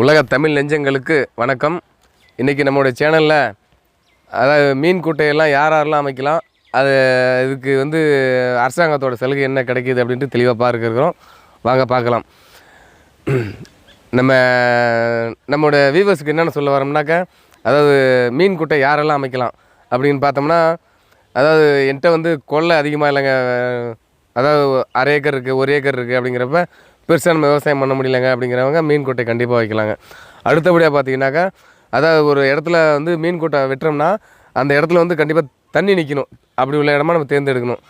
உலக தமிழ் நெஞ்சங்களுக்கு வணக்கம். இன்றைக்கி நம்மளுடைய சேனலில் அதாவது மீன் குட்டையெல்லாம் யார் யாரெல்லாம் அமைக்கலாம் அது இதுக்கு வந்து அரசாங்கத்தோட சலுகை என்ன கிடைக்கிது அப்படின்ட்டு தெளிவாக பார்க்குறோம் வாங்க பார்க்கலாம். நம்ம நம்மளோட வீவர்ஸுக்கு என்னென்ன சொல்ல வரோம்னாக்கா அதாவது மீன் குட்டை யாரெல்லாம் அமைக்கலாம் அப்படின்னு பார்த்தோம்னா அதாவது என்கிட்ட வந்து கொள்ளை அதிகமாக இல்லைங்க. அதாவது அரை ஏக்கர் இருக்குது ஒரு ஏக்கர் இருக்குது அப்படிங்கிறப்ப பெருசாக நம்ம விவசாயம் பண்ண முடியலங்க அப்படிங்கிறவங்க மீன் குட்டை கண்டிப்பாக வைக்கலாங்க. அடுத்தபடியாக பார்த்தீங்கன்னாக்கா அதாவது ஒரு இடத்துல வந்து மீன் குட்டை வெட்டுறோம்னா அந்த இடத்துல வந்து கண்டிப்பாக தண்ணி நிற்கணும் அப்படி உள்ள இடமா நம்ம தேர்ந்தெடுக்கணும்.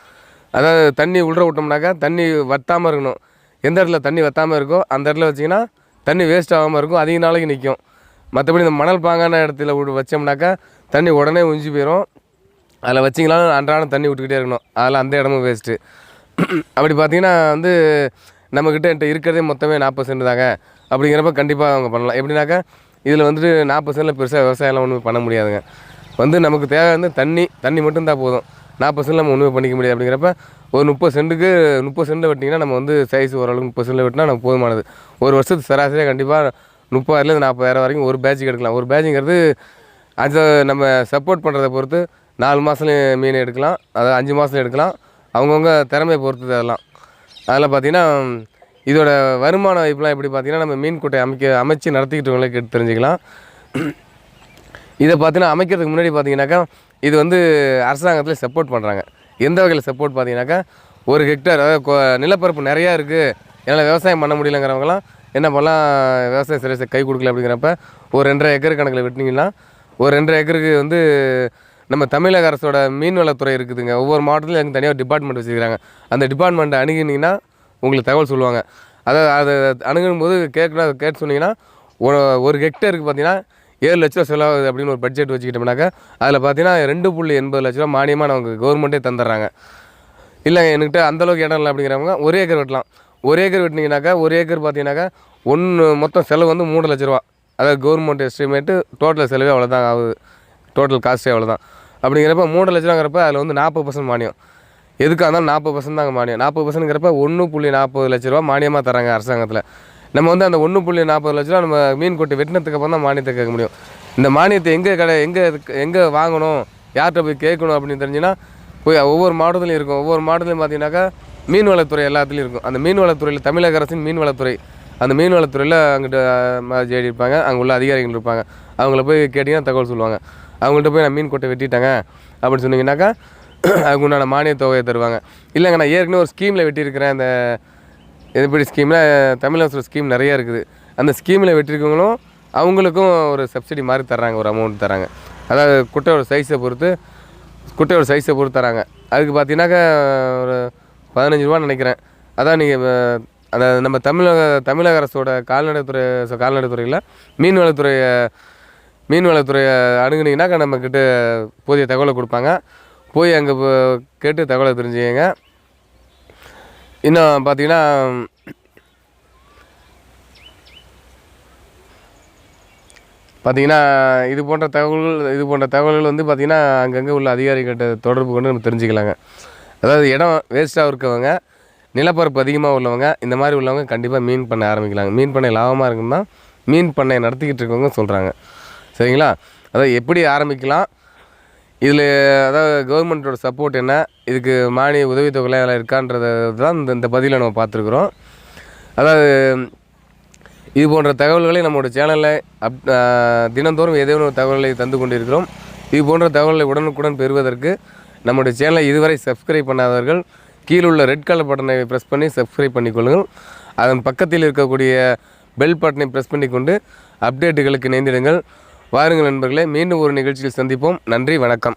அதாவது தண்ணி உள்ள விட்டோம்னாக்கா தண்ணி வத்தாமல் இருக்கணும். எந்த இடத்துல தண்ணி வத்தாமல் இருக்கோ அந்த இடத்துல வச்சிங்கன்னா தண்ணி வேஸ்ட் ஆகாமல் இருக்கும் அதிக நாளைக்கு நிற்கும் மற்றபடி இந்த மணல் பாங்கான இடத்துல வச்சோம்னாக்கா தண்ணி உடனே உஞ்சி போயிடும் அதில் வச்சிங்களா அன்றாடம் தண்ணி விட்டுக்கிட்டே இருக்கணும். அதில் அந்த இடமும் வேஸ்ட்டு அப்படி பார்த்தீங்கன்னா வந்து நம்மக்கிட்ட என்கிட்ட இருக்கிறதே மொத்தமே நாற்பது சென்ட் தாங்க. அப்படிங்கிறப்ப கண்டிப்பாக அவங்க பண்ணலாம். எப்படின்னாக்கா இதில் வந்துட்டு நாற்பது சென்டில் பெருசாக விவசாயம்லாம் ஒன்றும் பண்ண முடியாதுங்க. வந்து நமக்கு தேவை வந்து தண்ணி தண்ணி மட்டும் போதும். நாற்பது சென்ட் நம்ம ஒன்றுமே பண்ணிக்க முடியாது. அப்படிங்கிறப்ப ஒரு முப்பது சென்ட்டுக்கு முப்பது சென்ட்டில் வெட்டிங்கன்னா நம்ம வந்து சைஸ் ஓரளவுக்கு முப்பது சென்டில் வெட்டினா நமக்கு போதுமானது. ஒரு வருஷத்துக்கு சராசரியாக கண்டிப்பாக முப்பதாயிரலேருந்து நாற்பதாயிரம் வரைக்கும் ஒரு பேட்சுக்கு எடுக்கலாம். ஒரு பேட்சுங்கிறது அது நம்ம சப்போர்ட் பண்ணுறதை பொறுத்து நாலு மாதத்துல மீன் எடுக்கலாம். அதாவது அஞ்சு மாதத்துல எடுக்கலாம். அவங்கவுங்க திறமையை பொறுத்து அதெல்லாம். அதில் பார்த்திங்கன்னா இதோட வருமான வாய்ப்புலாம் எப்படி பார்த்தீங்கன்னா நம்ம மீன் குட்டை அமைக்க அமைச்சு நடத்திக்கிட்டவங்களே கேட்டு தெரிஞ்சுக்கலாம். இதை பார்த்தீங்கன்னா அமைக்கிறதுக்கு முன்னாடி பார்த்தீங்கன்னாக்கா இது வந்து அரசாங்கத்தில் சப்போர்ட் பண்ணுறாங்க எந்த வகையில் சப்போர்ட் பார்த்தீங்கன்னாக்கா ஒரு ஹெக்டேர் அதாவது நிலப்பரப்பு நிறையா இருக்குது என்னால் விவசாயம் பண்ண முடியலங்கிறவங்களாம் என்ன பண்ணலாம் விவசாய சர்வீஸை கை கொடுக்கல அப்படிங்கிறப்ப ஒரு ரெண்டரை ஏக்கர் கணக்கில் வெட்டினீங்கன்னா ஒரு ரெண்டரை ஏக்கருக்கு வந்து நம்ம தமிழக அரசோட மீன்வளத்துறை இருக்குதுங்க. ஒவ்வொரு மாவட்டத்திலும் எனக்கு தனியாக டிபார்ட்மெண்ட் வச்சுருக்காங்க. அந்த டிபார்ட்மெண்ட்டை அணுகினீங்கன்னா உங்களுக்கு தகவல் சொல்லுவாங்க. அதை அதை அணுகும் போது கேட்கணும் கேட்டு சொன்னீங்கன்னா ஒரு ஒரு ஹெக்டேருக்கு பார்த்தீங்கன்னா ஏழு லட்ச ரூபா செலவாகுது அப்படின்னு ஒரு பட்ஜெட் வச்சுக்கிட்டோம்னாக்கா அதில் பார்த்தீங்கன்னா ரெண்டு புள்ளி எண்பது லட்ச ரூபா மானியமாக நமக்கு கவர்மெண்ட்டே தந்துடுறாங்க. இல்லை என்கிட்ட அந்தளவுக்கு இடம் இல்லை அப்படிங்கிறவங்க ஒரு ஏக்கர் வெட்டலாம். ஒரு ஏக்கர் வெட்டினீங்கனாக்கா ஒரு ஏக்கர் பார்த்தீங்கன்னாக்கா ஒன்று மொத்தம் செலவு வந்து மூணு லட்ச ரூபா. அதாவது கவர்மெண்ட் எஸ்டிமேட்டு டோட்டல் செலவே அவ்வளோதான் ஆகுது. டோட்டல் காஸ்ட்டே அவ்வளோதான் அப்படிங்கிறப்ப மூணு லட்சம்ங்கிறப்ப அதில் வந்து நாற்பது பர்சன்ட் மானியம். எதுக்காக இருந்தாலும் நாற்பது பர்சன்ட் தாங்க மானியம். நாற்பது பர்சன்ட்ங்கிறப்ப ஒன்று புள்ளி நாற்பது லட்ச ரூபா மானியமாக தராங்க அரசாங்கத்தில். நம்ம வந்து அந்த ஒன்று புள்ளி நாற்பது லட்ச ரூபா நம்ம மீன் கொட்டி வெட்டினதுக்கு அப்புறம் தான் மானியத்தை கேட்க முடியும். இந்த மானியத்தை எங்கே கடை எங்கே எங்கே வாங்கணும்? யார்கிட்ட போய் கேட்கணும் அப்படின்னு தெரிஞ்சுன்னா போய் ஒவ்வொரு மாவட்டத்துலையும் இருக்கும். ஒவ்வொரு மாவட்டத்துலையும் பார்த்தீங்கன்னாக்கா மீன்வளத்துறை எல்லாத்துலேயும் இருக்கும். அந்த மீன்வளத்துறையில் தமிழக அரசின் மீன்வளத்துறை. அந்த மீன்வளத்துறையில் அங்கிட்ட ஜேடி இருப்பாங்க. அங்கே உள்ள அதிகாரிகள் இருப்பாங்க. அவங்கள போய் கேட்டிங்கன்னா தகவல் சொல்லுவாங்க. அவங்கள்ட்ட போய் நான் மீன் கொட்டை வெட்டிட்டாங்க அப்படின்னு சொன்னீங்கன்னாக்கா அதுக்கு உண்டான மானிய தொகையை தருவாங்க. இல்லைங்க நான் ஏற்கனவே ஒரு ஸ்கீமில் வெட்டியிருக்கிறேன். அந்த எதுபடி ஸ்கீமில் தமிழக ஸ்கீம் நிறைய இருக்குது. அந்த ஸ்கீமில் வெட்டியிருக்கவங்களும் அவங்களுக்கும் ஒரு சப்சிடி மாதிரி தர்றாங்க ஒரு அமௌண்ட் தராங்க அதாவது குட்டையோட சைஸை பொறுத்து குட்டையோட சைஸை பொறுத்து தராங்க அதுக்கு பார்த்தீங்கன்னாக்கா ஒரு பதினஞ்சு ரூபான்னு நினைக்கிறேன். அதான் நீங்கள் அதாவது நம்ம தமிழக தமிழக அரசோட கால்நடைத்துறை ச- கால்நடைத்துறையில் மீன்வளத்துறையை மீன்வளத்துறையை அணுகுனீங்கன்னாக்கா நம்மக்கிட்ட போதிய தகவலை கொடுப்பாங்க. போய் அங்கே கேட்டு தகவலை தெரிஞ்சுக்கங்க. இன்னும் பார்த்தீங்கன்னா பார்த்தீங்கன்னா இது போன்ற தகவல்கள் இது போன்ற தகவல்கள் வந்து பார்த்திங்கன்னா அங்கங்கே உள்ள அதிகாரிகிட்ட தொடர்பு கொண்டு நம்ம தெரிஞ்சுக்கலாங்க. அதாவது இடம் வேஸ்ட்டாக இருக்கவங்க நிலப்பரப்பு அதிகமாக உள்ளவங்க இந்த மாதிரி உள்ளவங்க கண்டிப்பாக மீன் பண்ண ஆரம்பிக்கலாங்க. மீன் பண்ணை லாபமாக இருக்குன்னா மீன் பண்ணை நடத்திக்கிட்டு இருக்கவங்க சொல்கிறாங்க சரிங்களா? அதாவது எப்படி ஆரம்பிக்கலாம்? இதில் அதாவது கவர்மெண்ட்டோட சப்போர்ட் என்ன? இதுக்கு மானிய உதவித்தொகை எல்லாம் இருக்கான்றது தான் இந்த இந்த பதிவில் நம்ம பார்த்துருக்குறோம். அதாவது இது போன்ற தகவல்களை நம்மளோட சேனலில் அப் தினந்தோறும் ஏதேனும் ஒரு தகவல்களை தந்து கொண்டிருக்கிறோம். இது போன்ற தகவல்களை உடனுக்குடன் பெறுவதற்கு நம்முடைய சேனலை இதுவரை சப்ஸ்கிரைப் பண்ணாதவர்கள் கீழே உள்ள ரெட் கலர் பட்டனை ப்ரெஸ் பண்ணி சப்ஸ்கிரைப் பண்ணிக்கொள்ளுங்கள். அதன் பக்கத்தில் இருக்கக்கூடிய பெல் பட்டனை ப்ரெஸ் பண்ணிக்கொண்டு அப்டேட்டுகளுக்கு இணைந்திடுங்கள் வாருங்கள் நண்பர்களே மீண்டும் ஒரு நிகழ்ச்சியில் சந்திப்போம். நன்றி வணக்கம்.